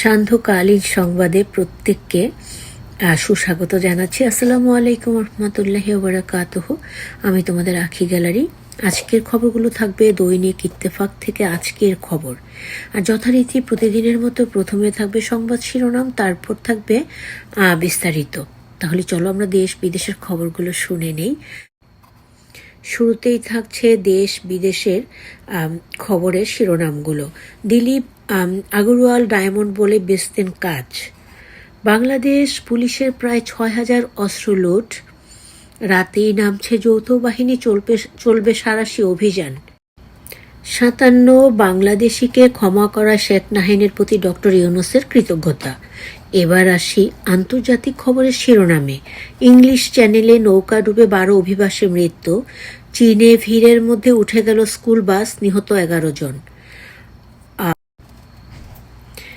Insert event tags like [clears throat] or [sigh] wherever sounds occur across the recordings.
সান্ধ্যকালীন সংবাদে প্রত্যেককে সুস্বাগত জানাচ্ছি। আসসালামু আলাইকুম রহমতুল্লাহি ওবরাকাতুহ। আমি তোমাদের আখি গ্যালারি। আজকের খবরগুলো থাকবে দৈনিক ইত্তেফাক থেকে আজকের খবর। আর যথারীতি প্রতিদিনের মতো প্রথমে থাকবে সংবাদ শিরোনাম, তারপর থাকবে বিস্তারিত। তাহলে চলো আমরা দেশ বিদেশের খবরগুলো শুনে নেই। শুরুতেই থাকছে দেশ বিদেশের খবরের শিরোনামগুলো। দিলীপ আগরওয়াল ডায়মন্ড বলে বেচতেন কাজ। বাংলাদেশ পুলিশের প্রায় ছয় হাজার অস্ত্র লুট। রাতেই নামছে যৌথ বাহিনী, চলবে চলবে সারাশি অভিযান। সাতান্ন বাংলাদেশিকে ক্ষমা করা শেখ নাহিনের প্রতি ডক্টর ইউনুসের কৃতজ্ঞতা। এবার আসি আন্তর্জাতিক খবরের শিরোনামে। ইংলিশ চ্যানেলে নৌকা ডুবে বারো অভিবাসী মৃত্যু। চীনে ভিড়ের মধ্যে উঠে গেল স্কুল বাস, নিহত এগারো জন।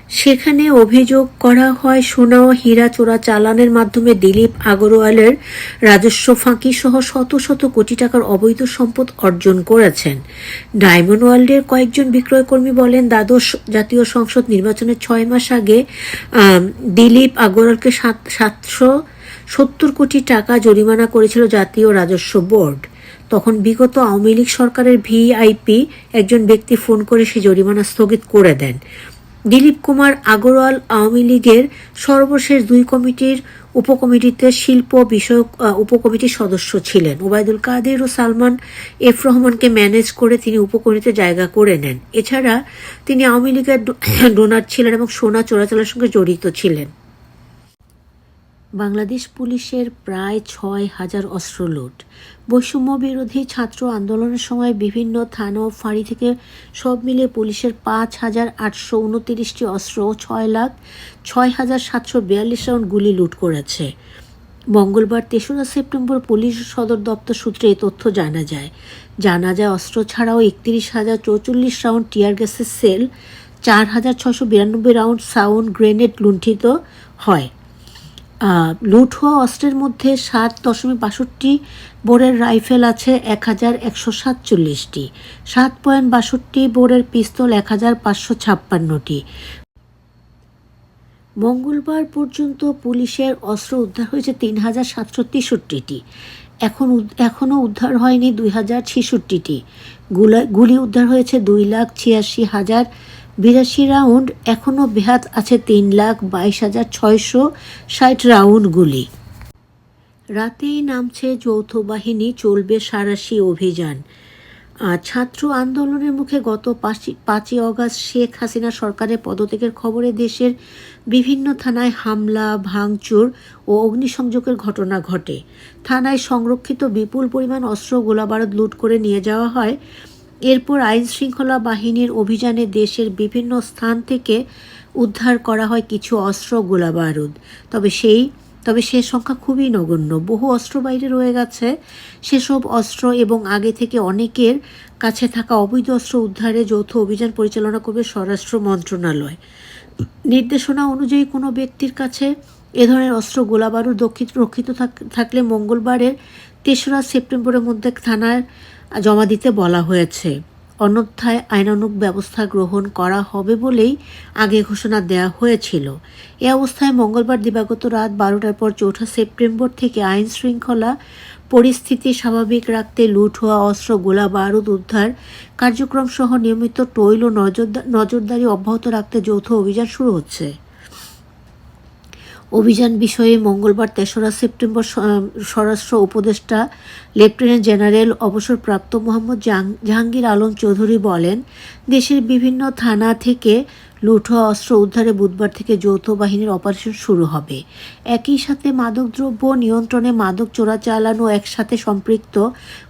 সেখানে অভিযোগ করা হয় সোনা ও হীরা চোরা চালানের মাধ্যমে দিলীপ আগরওয়ালের রাজস্ব ফাঁকি সহ শত শত কোটি টাকার অবৈধ সম্পদ অর্জন করেছেন। ডায়মন্ড ওয়ার্ল্ডের কয়েকজন বিক্রয়কর্মী বলেন, দ্বাদশ জাতীয় সংসদ নির্বাচনের ছয় মাস আগে দিলীপ আগরওয়ালকে সাত, সাতশো সত্তর কোটি টাকা জরিমানা করেছিল জাতীয় রাজস্ব বোর্ড। তখন বিগত আওয়ামী লীগ সরকারের ভিআইপি একজন ব্যক্তি ফোন করে সে জরিমানা স্থগিত করে দেন। দিলীপ কুমার আগরওয়াল আওয়ামী লীগের সর্বশেষ দুই কমিটির উপকমিটিতে শিল্প বিষয়ক উপকমিটির সদস্য ছিলেন। ওবায়দুল কাদের ও সালমান এফ রহমানকে ম্যানেজ করে তিনি উপকমিটিতে জায়গা করে নেন। এছাড়া তিনি আওয়ামী লীগের [clears throat] ডোনার ছিলেন এবং সোনা চোরাচালার সঙ্গে জড়িত ছিলেন। বাংলাদেশ পুলিশের প্রায় ছয় হাজার অস্ত্র লুট। বৈষম্য বিরোধী ছাত্র আন্দোলনের সময় বিভিন্ন থানা ও ফাঁড়ি থেকে সব মিলিয়ে পুলিশের পাঁচ হাজার আটশো উনতিরিশটি অস্ত্র ছয় লাখ ছয় হাজার সাতশো বিয়াল্লিশ রাউন্ড গুলি লুট করেছে। মঙ্গলবার তেসরা সেপ্টেম্বর পুলিশ সদর দপ্তর সূত্রে এই তথ্য জানা যায়। জানা যায়, অস্ত্র ছাড়াও একত্রিশ হাজার চৌচল্লিশ রাউন্ড টিয়ার গ্যাসের সেল, চার হাজার ছশো বিরানব্বই রাউন্ড সাউন্ড গ্রেনেড লুণ্ঠিত হয়। লুট হওয়া অস্ত্রের মধ্যে সাত দশমিক বাষট্টি বোরের রাইফেল আছে এক হাজার একশো সাতচল্লিশটি। সাত পয়েন্ট বাষট্টি বোরের পিস্তল এক হাজার পাঁচশো ছাপ্পান্নটি। মঙ্গলবার পর্যন্ত পুলিশের অস্ত্র উদ্ধার হয়েছে তিন হাজার সাতশো তেষট্টিটি। এখন এখনও উদ্ধার হয়নি দুই হাজার ছেষট্টিটি। গুলা- গুলি উদ্ধার হয়েছে দুই লাখ ছিয়াশি হাজার বিরাশি রাউন্ড এখনও বেহাত আছে তিন লাখ বাইশ হাজার ছয়শো ষাট রাউন্ড গুলি। রাতেই নামছে যৌথ বাহিনী, চলবে সারাশি অভিযান। ছাত্র আন্দোলনের মুখে গত পাঁচই পাঁচই অগাস্ট শেখ হাসিনা সরকারের পদত্যাগের খবরে দেশের বিভিন্ন থানায় হামলা, ভাঙচুর ও অগ্নিসংযোগের ঘটনা ঘটে। থানায় সংরক্ষিত বিপুল পরিমাণ অস্ত্র, গোলাবারুদ লুট করে নিয়ে যাওয়া হয় এরপর আইন শৃঙ্খলা বাহিনীর অভিযানে দেশের বিভিন্ন স্থান থেকে উদ্ধার করা হয় কিছু অস্ত্র গোলাবারুদ। তবে সেই, তবে সে সংখ্যা খুবই নগণ্য। বহু অস্ত্র বাইরে রয়ে গেছে। সেসব অস্ত্র এবং আগে থেকে অনেকের কাছে থাকা অবৈধ অস্ত্র উদ্ধারে যৌথ অভিযান পরিচালনা করবে স্বরাষ্ট্র মন্ত্রণালয়। নির্দেশনা অনুযায়ী কোনো ব্যক্তির কাছে এ ধরনের অস্ত্র গোলাবারুদ রক্ষিত রক্ষিত থাক- থাকলে মঙ্গলবারের তেসরা সেপ্টেম্বরের মধ্যে থানায় জমা দিতে বলা হয়েছে। অন্যথায় আইনানুগ ব্যবস্থা গ্রহণ করা হবে বলেই আগে ঘোষণা দেওয়া হয়েছিল। এ অবস্থায় মঙ্গলবার দিবাগত রাত বারোটার পর চৌঠা সেপ্টেম্বর থেকে আইন শৃঙ্খলা পরিস্থিতি স্বাভাবিক রাখতে লুট হওয়া অস্ত্র, গোলা বারুদ উদ্ধার কার্যক্রম সহ নিয়মিত টৈল নজরদারি অব্যাহত রাখতে যৌথ অভিযান শুরু হচ্ছে। অভিযান বিষয়ে মঙ্গলবার তেসরা সেপ্টেম্বর স্বরাষ্ট্র উপদেষ্টা লেফটেন্যান্ট জেনারেল অবসরপ্রাপ্ত মোহাম্মদ জাহাং- জাহাঙ্গীর আলম চৌধুরী বলেন, দেশের বিভিন্ন থানা থেকে হওয়া অস্ত্র উদ্ধারে বুধবার থেকে যৌথ বাহিনীর অপারেশন শুরু হবে। একই সাথে মাদকদ্রব্য নিয়ন্ত্রণে মাদক চোরাচালান একসাথে সম্পৃক্ত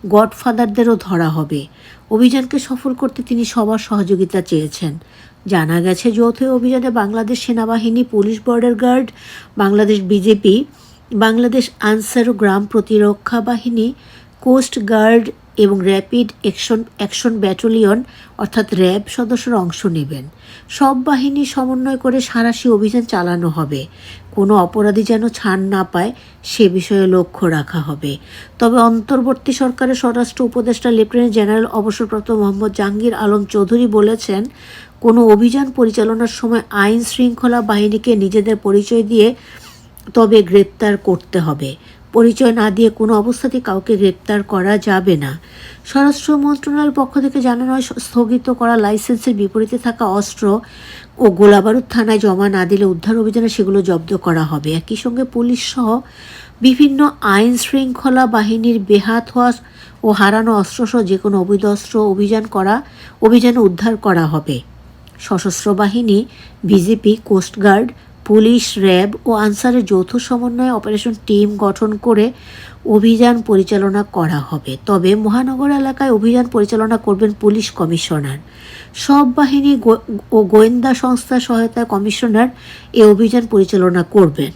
গডফাদারদেরও ধরা হবে। অভিযানকে সফল করতে তিনি সবার সহযোগিতা চেয়েছেন। জানা গেছে, যৌথ অভিযানে বাংলাদেশ সেনাবাহিনী, police border guard, Bangladesh BJP, Bangladesh Ansar ও গ্রাম প্রতিরক্ষা বাহিনী, কোস্ট গার্ড এবং র্যাপিড অ্যাকশন অ্যাকশন ব্যাটালিয়ন, অর্থাৎ র্যাব সদস্যরা অংশ নেবেন। সব বাহিনী সমন্বয় করে সাঁড়াশি অভিযান চালানো হবে। অপরাধী যেন ছাড় না পায়, সে বিষয়ে লক্ষ্য রাখা হবে। তবে অন্তর্বর্তী সরকারের স্বরাষ্ট্র উপদেষ্টা লেফটেন্যান্ট জেনারেল অবসরপ্রাপ্ত মোহাম্মদ জাহাঙ্গীর আলম চৌধুরী বলেছেন, কোনো অভিযান পরিচালনার সময় আইন শৃঙ্খলা বাহিনীকে নিজেদের পরিচয় দিয়ে তবে গ্রেপ্তার করতে হবে। পরিচয় না দিয়ে কোনো অবস্থাতেই কাউকে গ্রেপ্তার করা যাবে না। স্বরাষ্ট্র মন্ত্রণালয়ের পক্ষ থেকে জানানো হয়, স্থগিত করা লাইসেন্সের বিপরীতে থাকা অস্ত্র ও গোলাবারুদ থানায় জমা না দিলে উদ্ধার অভিযানে সেগুলো জব্দ করা হবে। একই সঙ্গে পুলিশ সহ বিভিন্ন আইন শৃঙ্খলা বাহিনীর বেহাত হওয়া ও হারানো অস্ত্রসহ যে কোনো অবৈধ অস্ত্র অভিযান করা, অভিযানে উদ্ধার করা হবে। সশস্ত্র বাহিনী, BJP, coast guard police, RAB ও আনসারের যৌথ সমন্বয়ে অপারেশন টিম গঠন করে অভিযান পরিচালনা করা হবে। তবে মহানগর এলাকায় অভিযান পরিচালনা করবেন পুলিশ কমিশনার। সব বাহিনী ও গোয়েন্দা সংস্থার সহায়তায় কমিশনার এ অভিযান পরিচালনা করবেন।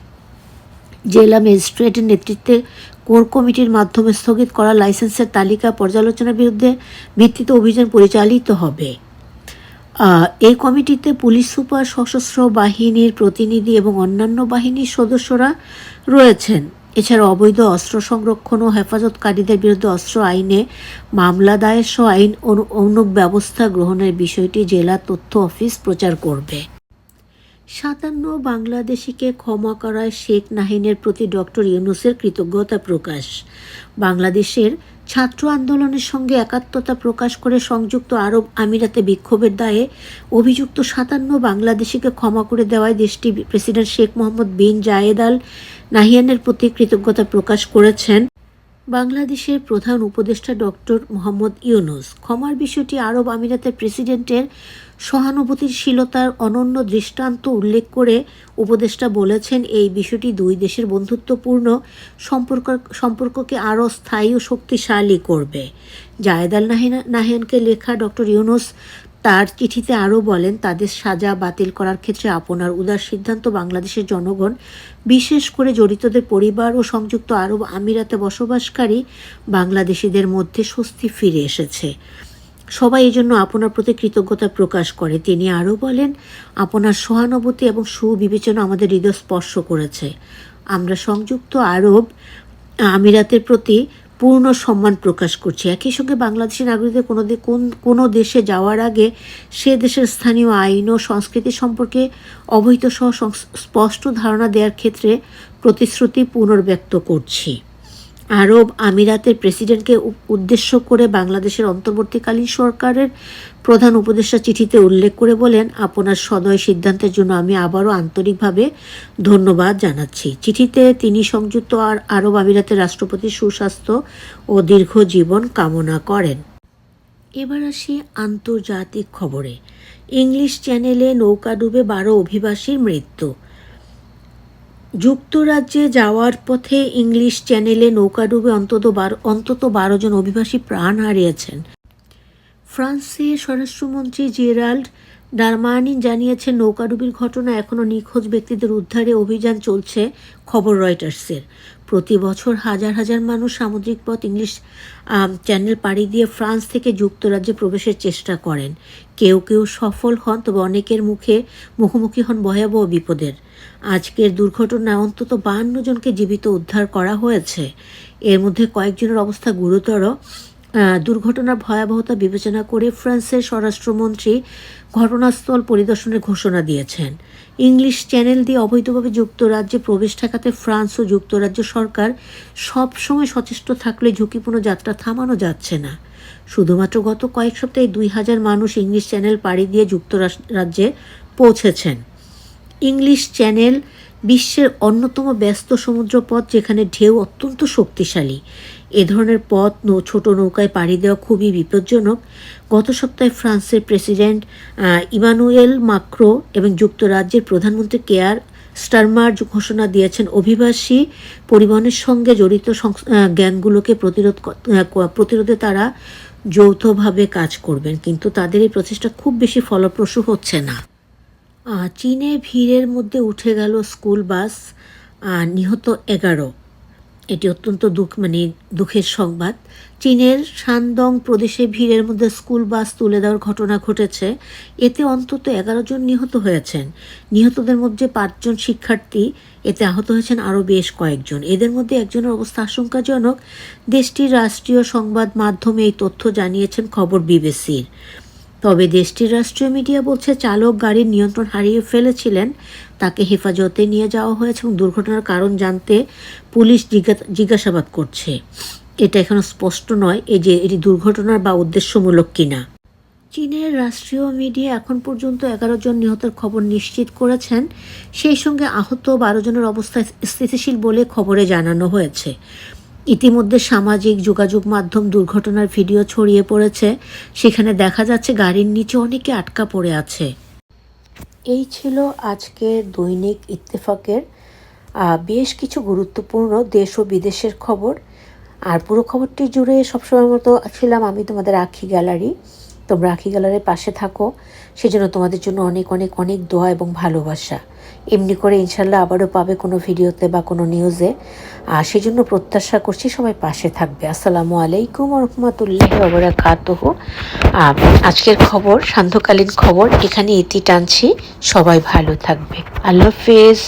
জেলা ম্যাজিস্ট্রেটের নেতৃত্বে কোর কমিটির মাধ্যমে স্থগিত করা লাইসেন্সের তালিকা পর্যালোচনার বিরুদ্ধে ভিত্তিতে অভিযান পরিচালিত হবে। এই কমিটিতে পুলিশ, সুপার, সশস্ত্র বাহিনীর প্রতিনিধি এবং অন্যান্য বাহিনীর সদস্যরা রয়েছেন। এছাড়া অবৈধ অস্ত্র সংরক্ষণ ও হেফাজতকারীদের বিরুদ্ধে অস্ত্র আইনে মামলা দায়ের সহ আইন অনু- অনুগ ব্যবস্থা গ্রহণের বিষয়টি জেলা তথ্য অফিস প্রচার করবে। সাতান্ন বাংলাদেশিকে ক্ষমা করায় শেখ নাহিনের প্রতি ডক্টর ইউনুসের কৃতজ্ঞতা প্রকাশ। বাংলাদেশের ছাত্র আন্দোলনের সঙ্গে একাত্মতা প্রকাশ করে সংযুক্ত আরব আমিরাতে বিক্ষোভের দায়ে অভিযুক্ত সাতান্ন বাংলাদেশিকে ক্ষমা করে দেওয়ায় দেশটি president Sheikh Mohammed bin Zayed Al নাহিয়ানের প্রতি কৃতজ্ঞতা প্রকাশ করেছেন। বাংলাদেশের প্রধান উপদেষ্টা ডক্টর মোহাম্মদ ইউনুস। ক্ষমার বিষয়টি আরব আমিরাতের প্রেসিডেন্টের সহানুভূতিশীলতার অনন্য দৃষ্টান্ত উল্লেখ করে উপদেষ্টা বলেছেন, এই বিষয়টি দুই দেশের বন্ধুত্বপূর্ণ সম্পর্ক, সম্পর্ককে আরও স্থায়ী ও শক্তিশালী করবে। জায়েদ আল নাহিনা- নাহিয়ানকে লেখা ডক্টর ইউনুস তার চিঠিতে আরও বলেন, তাদের সাজা বাতিল করার ক্ষেত্রে আপনার উদার সিদ্ধান্ত বাংলাদেশের জনগণ, বিশেষ করে জড়িতদের পরিবার ও সংযুক্ত আরব আমিরাতে বসবাসকারী বাংলাদেশিদের মধ্যে স্বস্তি ফিরে এসেছে। সবাই এই জন্য আপনার প্রতি কৃতজ্ঞতা প্রকাশ করে। তিনি আরও বলেন, আপনার সহানুভূতি এবং সুবিবেচনা আমাদের হৃদয় স্পর্শ করেছে। আমরা সংযুক্ত আরব আমিরাতের প্রতি পূর্ণ সম্মান প্রকাশ করছি। একই সঙ্গে বাংলাদেশি নাগরিকদের কোনো কোন, কোনো দেশে যাওয়ার আগে সে দেশের স্থানীয় আইন ও সংস্কৃতি সম্পর্কে অবহিত সহ স্পষ্ট ধারণা দেওয়ার ক্ষেত্রে প্রতিশ্রুতি পুনর্ব্যক্ত করছি। আরব আমিরাতের প্রেসিডেন্টকে উদ্দেশ্য করে বাংলাদেশের অন্তর্বর্তীকালীন সরকারের প্রধান উপদেষ্টা চিঠিতে উল্লেখ করে বলেন, আপনার সদয় সিদ্ধান্তের জন্য আমি আবারও আন্তরিকভাবে ধন্যবাদ জানাচ্ছি। চিঠিতে তিনি সংযুক্ত আর আরব আমিরাতের রাষ্ট্রপতির সুস্বাস্থ্য ও দীর্ঘ জীবন কামনা করেন। এবার আসি আন্তর্জাতিক খবরে। ইংলিশ চ্যানেলে নৌকা ডুবে বারো অভিবাসীর মৃত্যু। যুক্তরাজ্যে যাওয়ার পথে ইংলিশ চ্যানেলে নৌকা ডুবে অন্তত বারো অন্তত বারো জন অভিবাসী প্রাণ হারিয়েছেন। ফ্রান্সে স্বরাষ্ট্রমন্ত্রী জেরাল্ড ডারমানিন জানিয়েছেন, নৌকাডুবির ঘটনা এখনও নিখোঁজ ব্যক্তিদের উদ্ধারে অভিযান চলছে খবর রয়টার্সের। প্রতি বছর হাজার হাজার মানুষ সামুদ্রিক পথ ইংলিশ চ্যানেল পাড়ি দিয়ে ফ্রান্স থেকে যুক্তরাজ্যে প্রবেশের চেষ্টা করেন। কেউ কেউ সফল হন, তবে অনেকের মুখে মুখোমুখি হন ভয়াবহ বিপদের। আজকের দুর্ঘটনায় অন্তত বাহান্ন জনকে জীবিত উদ্ধার করা হয়েছে। এর মধ্যে কয়েকজনের অবস্থা গুরুতর। দুর্ঘটনার ভয়াবহতা বিবেচনা করে ফ্রান্সের স্বরাষ্ট্রমন্ত্রী ঘটনাস্থল পরিদর্শনের ঘোষণা দিয়েছেন। ইংলিশ চ্যানেল দিয়ে অবৈধভাবে যুক্তরাজ্যে প্রবেশ ঠেকাতে ফ্রান্স ও যুক্তরাজ্য সরকার সবসময় সচেষ্ট থাকলে ঝুঁকিপূর্ণ যাত্রা থামানো যাচ্ছে না। শুধুমাত্র গত কয়েক সপ্তাহে দুই হাজার মানুষ ইংলিশ চ্যানেল পাড়ি দিয়ে যুক্তরাজ্যে পৌঁছেছেন। ইংলিশ চ্যানেল বিশ্বের অন্যতম ব্যস্ত সমুদ্রপথ যেখানে ঢেউ অত্যন্ত শক্তিশালী। এ ধরনের পথ নৌ, ছোট নৌকায় পাড়ি দেওয়া খুবই বিপজ্জনক। গত সপ্তাহে ফ্রান্সের প্রেসিডেন্ট ইমানুয়েল মাক্রো এবং যুক্তরাজ্যের প্রধানমন্ত্রী কেয়ার স্টারমার ঘোষণা দিয়েছেন, অভিবাসী পরিবহনের সঙ্গে জড়িত জ্ঞানগুলোকে প্রতিরোধ প্রতিরোধে তারা যৌথভাবে কাজ করবেন, কিন্তু তাদের এই প্রচেষ্টা খুব বেশি ফলপ্রসূ হচ্ছে না। চীনে ভিড়ের মধ্যে উঠে গেল স্কুল বাস নিহত এগারো। এটি অত্যন্ত দুঃখ মানে দুঃখের সংবাদ। চীনের শানদং প্রদেশে ভিড়ের মধ্যে স্কুল বাস তুলে দেওয়ার ঘটনা ঘটেছে। এতে অন্তত এগারো জন নিহত হয়েছেন। নিহতদের মধ্যে পাঁচজন শিক্ষার্থী। এতে আহত হয়েছেন আরও বেশ কয়েকজন। এদের মধ্যে একজনের অবস্থা আশঙ্কাজনক। দেশটির রাষ্ট্রীয় সংবাদ মাধ্যমে এই তথ্য জানিয়েছেন খবর বিবিসির। তবে দেশটির রাষ্ট্রীয় মিডিয়া বলছে, চালক গাড়ির নিয়ন্ত্রণ হারিয়ে ফেলেছিলেন। তাকে হেফাজতে নিয়ে যাওয়া হয়েছে এবং দুর্ঘটনার কারণ জানতে পুলিশ জিজ্ঞা- জিজ্ঞাসাবাদ করছে। এটা এখনও স্পষ্ট নয় এই যে এটি দুর্ঘটনার বা উদ্দেশ্যমূলক কিনা। চীনের রাষ্ট্রীয় মিডিয়া এখন পর্যন্ত এগারো জন নিহতের খবর নিশ্চিত করেছেন। সেই সঙ্গে আহত বারো জনের অবস্থা স্থিতিশীল বলে খবরে জানানো হয়েছে। ইতিমধ্যে সামাজিক যোগাযোগ মাধ্যম দুর্ঘটনার ভিডিও ছড়িয়ে পড়েছে। সেখানে দেখা যাচ্ছে গাড়ির নিচে অনেকে আটকা পড়ে আছে। এই ছিল আজকের দৈনিক ইত্তেফাকের বেশ কিছু গুরুত্বপূর্ণ দেশ ও বিদেশের খবর। আর পুরো খবরটি জুড়ে সবসময় মতো ছিলাম আমি তোমাদের আখি গ্যালারি। তোমরা আখি গ্যালারির পাশে থাকো। সেজন্য তোমাদের জন্য অনেক অনেক অনেক দোয়া এবং ভালোবাসা। এমনি করে ইনশাল্লাহ আবারও পাবে কোনো ভিডিওতে বা কোনো নিউজে। আর সেজন্য প্রত্যাশা করছি সবাই পাশে থাকবে। আসসালামু আলাইকুম রহমতুল্লাহ ওবরাকাতহ। আজকের খবর, সান্ধ্যকালীন খবর এখানে এটি টানছি। সবাই ভালো থাকবে। আল্লাহ হাফেজ।